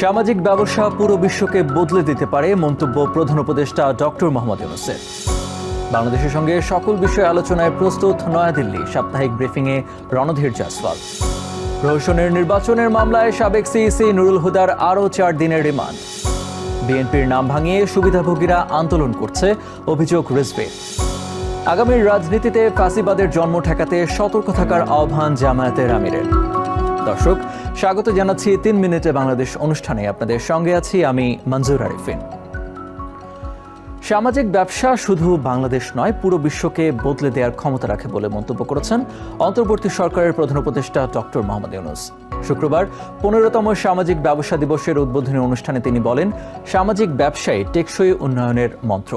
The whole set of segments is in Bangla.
সামাজিক ব্যবসা পুরো বিশ্বকে বদলে দিতে পারে মন্তব্য প্রধান উপদেষ্টা ডক্টর মোহাম্মদ ইউনুসের। বাংলাদেশের সঙ্গে সকল বিষয়ে আলোচনায় প্রস্তুত নয়াদিল্লি, সাপ্তাহিক ব্রিফিংয়ে রণধীর জয়সওয়াল। প্রহসনের নির্বাচনের মামলায় সাবেক সিইসি নুরুল হুদার আরও চার দিনের রিমান্ড। বিএনপির নাম ভাঙিয়ে সুবিধাভোগীরা আন্দোলন করছে অভিযোগ রিজভে। আগামীর রাজনীতিতে ফাঁসিবাদের জন্ম ঠেকাতে সতর্ক থাকার আহ্বান জামায়াতের আমিরের। দর্শক, স্বাগত জানাচ্ছি তিন মিনিটে বাংলাদেশ অনুষ্ঠানে। আপনাদের সঙ্গে আছি আমি মঞ্জুর আরিফিন। সামাজিক ব্যবসা শুধু বাংলাদেশ নয়, পুরো বিশ্বকে বদলে দেওয়ার ক্ষমতা রাখে বলে মন্তব্য করেছেন অন্তর্বর্তী সরকারের প্রধান উপদেষ্টা ডক্টর মোহাম্মদ ইউনুস। শুক্রবার পনেরোতম সামাজিক ব্যবসা দিবসের উদ্বোধনী অনুষ্ঠানে তিনি বলেন, সামাজিক ব্যবসায় টেকসই উন্নয়নের মন্ত্র।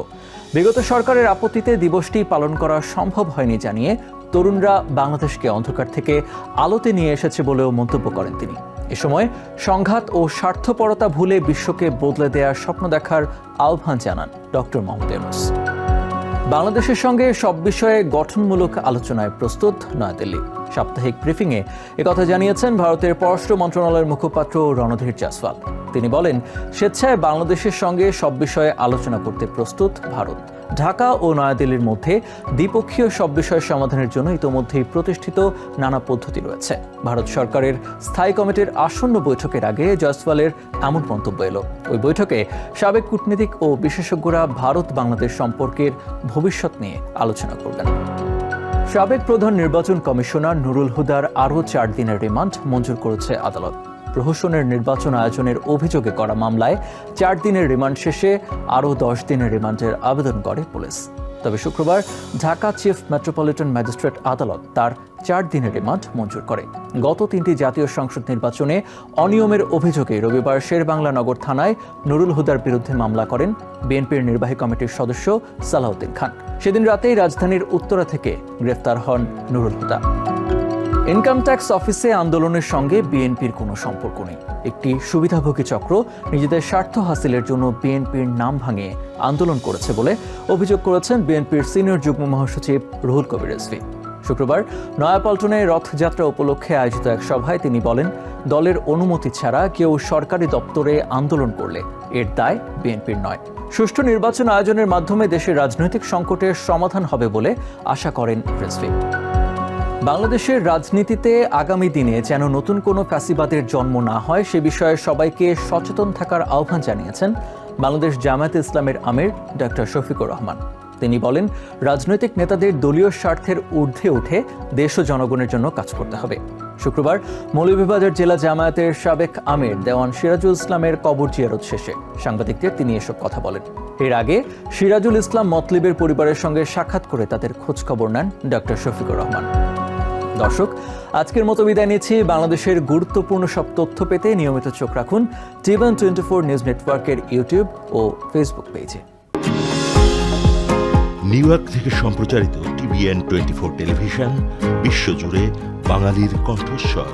বিগত সরকারের আপত্তিতে দিবসটি পালন করা সম্ভব হয়নি জানিয়ে তরুণরা বাংলাদেশকে অন্ধকার থেকে আলোতে নিয়ে এসেছে বলেও মন্তব্য করেন তিনি। এ সময় সংঘাত ও স্বার্থপরতা ভুলে বিশ্বকে বদলে দেওয়ার স্বপ্ন দেখার আহ্বান জানান ডক্টর মোহাম্মদ ইউনুস। বাংলাদেশের সঙ্গে সব বিষয়ে গঠনমূলক আলোচনায় প্রস্তুত নয়াদিল্লি। সাপ্তাহিক ব্রিফিংয়ে একথা জানিয়েছেন ভারতের পররাষ্ট্র মন্ত্রণালয়ের মুখপাত্র রণধীর জাসওয়াল তিনি বলেন, স্বেচ্ছায় বাংলাদেশের সঙ্গে সব বিষয়ে আলোচনা করতে প্রস্তুত ভারত। ঢাকা ও নয়াদিল্লির মধ্যে দ্বিপক্ষীয় সব বিষয় সমাধানের জন্য ইতোমধ্যেই প্রতিষ্ঠিত নানা পদ্ধতি রয়েছে। ভারত সরকারের স্থায়ী কমিটির আসন্ন বৈঠকের আগে জয়সওয়ালের এমন মন্তব্য এলো। ওই বৈঠকে সাবেক কূটনীতিক ও বিশেষজ্ঞরা ভারত বাংলাদেশ সম্পর্কের ভবিষ্যৎ নিয়ে আলোচনা করবেন। সাবেক প্রধান নির্বাচন কমিশনার নুরুল হুদার আরও চার দিনের রিমান্ড মঞ্জুর করেছে আদালত। প্রহসনের নির্বাচন আয়োজনের অভিযোগে করা মামলায় চার দিনের রিমান্ড শেষে আরও দশ দিনের রিমান্ডের আবেদন করে পুলিশ। তবে শুক্রবার ঢাকা চিফ মেট্রোপলিটন ম্যাজিস্ট্রেট আদালত তার চার দিনের রিমান্ড মঞ্জুর করে। গত তিনটি জাতীয় সংসদ নির্বাচনে অনিয়মের অভিযোগে রবিবার শেরবাংলা নগর থানায় নুরুল হুদার বিরুদ্ধে মামলা করেন বিএনপির নির্বাহী কমিটির সদস্য সালাউদ্দিন খান। সেদিন রাতেই রাজধানীর উত্তরা থেকে গ্রেফতার হন নুরুল হুদা। ইনকাম ট্যাক্স অফিসে আন্দোলনের সঙ্গে বিএনপির কোনো সম্পর্ক নেই। একটি সুবিধাভোগী চক্র নিজেদের স্বার্থ হাসিলের জন্য বিএনপির নাম ভাঙিয়ে আন্দোলন করেছে বলে অভিযোগ করেছেন বিএনপির সিনিয়র যুগ্ম মহাসচিব রুহুল কবির রেজভি শুক্রবার নয়াপল্টনে রথযাত্রা উপলক্ষে আয়োজিত এক সভায় তিনি বলেন, দলের অনুমতি ছাড়া কেউ সরকারি দপ্তরে আন্দোলন করলে এর দায় বিএনপির নয়। সুষ্ঠু নির্বাচন আয়োজনের মাধ্যমে দেশের রাজনৈতিক সংকটের সমাধান হবে বলে আশা করেন রেজভি বাংলাদেশের রাজনীতিতে আগামী দিনে যেন নতুন কোনো ফ্যাসিবাদের জন্ম না হয়, সে বিষয়ে সবাইকে সচেতন থাকার আহ্বান জানিয়েছেন বাংলাদেশ জামায়াত ইসলামের আমির ডক্টর শফিকুর রহমান। তিনি বলেন, রাজনৈতিক নেতাদের দলীয় স্বার্থের ঊর্ধ্বে উঠে দেশ ও জনগণের জন্য কাজ করতে হবে। শুক্রবার মৌলভীবাজার জেলা জামায়াতের সাবেক আমির দেওয়ান সিরাজুল ইসলামের কবর জিয়ারত শেষে সাংবাদিকদের তিনি এসব কথা বলেন। এর আগে সিরাজুল ইসলাম মতলিবের পরিবারের সঙ্গে সাক্ষাৎ করে তাদের খোঁজখবর নেন ডক্টর শফিকুর রহমান। দর্শক, আজকের মতো বিদায় নিচ্ছি। বাংলাদেশের গুরুত্বপূর্ণ সব তথ্য পেতে নিয়মিত চোখ রাখুন টিভেন টোয়েন্টি ফোর নিউজ নেটওয়ার্কের ইউটিউব ও ফেসবুক পেজে। নিউ ইয়র্ক থেকে সম্প্রচারিত টিভিএন টোয়েন্টি ফোর টেলিভিশন বিশ্বজুড়ে বাঙালির কণ্ঠস্বর।